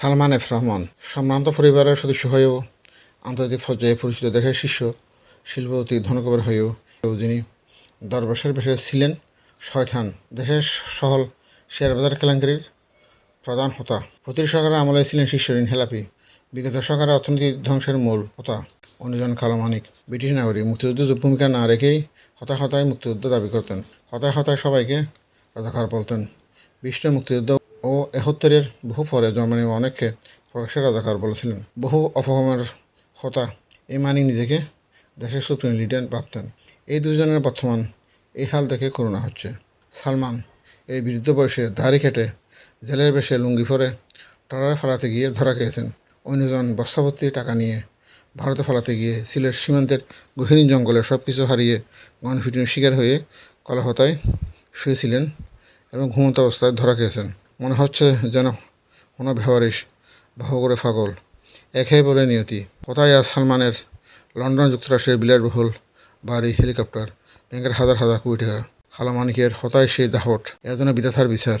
Salman F Rahman, সম্ভ্রান্ত পরিবারের সদস্য হয়েও, আন্তর্জাতিক পর্যায়ে পরিচিত দেশের শীর্ষ শিল্পপতি, ধনকুবের হয়েও, যিনি দরবেশের বেশে ছিলেন, শয়তান দেশের সহল শেয়ার বাজার কেলেঙ্কারির প্রধান হোতা। প্রতিটি সরকারের আমলে ছিলেন শীর্ষঋণ হেলাপি, বিগত সরকারের অর্থনীতি ধ্বংসের মূল হোতা। অনুজন কালো মানিক, ব্রিটিশ নাগরিক, মুক্তিযুদ্ধের ভূমিকা না রেখেই হতাশ হতায় মুক্তিযুদ্ধ দাবি করতেন। হতায় হতায় সবাইকে রাজাকার বলতেন। বিশ্ব মুক্তিযুদ্ধ ও একাত্তরের বহু পরে জার্মানি অনেককে প্রকাশ্যে রাজাকার বলেছিলেন। বহু অপকর্মের হতা এই মানিক নিজেকে দেশের সুপ্রিম লিডার ভাবতেন। এই দুজনের বর্তমান এই হাল দেখে করোনা হচ্ছে। সালমান এই বৃদ্ধ বয়সে দাড়ি কেটে জেলের বেশে লুঙ্গি পরে ট্রলারে ফেলাতে গিয়ে ধরা খেয়েছেন। অন্যজন বস্তাভর্তি টাকা নিয়ে ভারতে ফেলাতে গিয়ে সিলেট সীমান্তের গহীন জঙ্গলে সব কিছু হারিয়ে গণপিটুনির শিকার হয়ে কলাহতায় শুয়েছিলেন এবং ঘুমন্ত অবস্থায় ধরা খেয়েছেন। মনে হচ্ছে যেন কোনো ভেওয়ারিস বাহু করে ফাগল একাই বলে নিয়তি। কোথায় আজ সালমানের লন্ডন যুক্তরাষ্ট্রের বিলাসবহুল বাড়ি, হেলিকপ্টার? ব্যাংকের হাজার হাজার কোটি টাকা। খালামানিকের হতায় সেই দাহট এজন্য বিধাতার বিচার।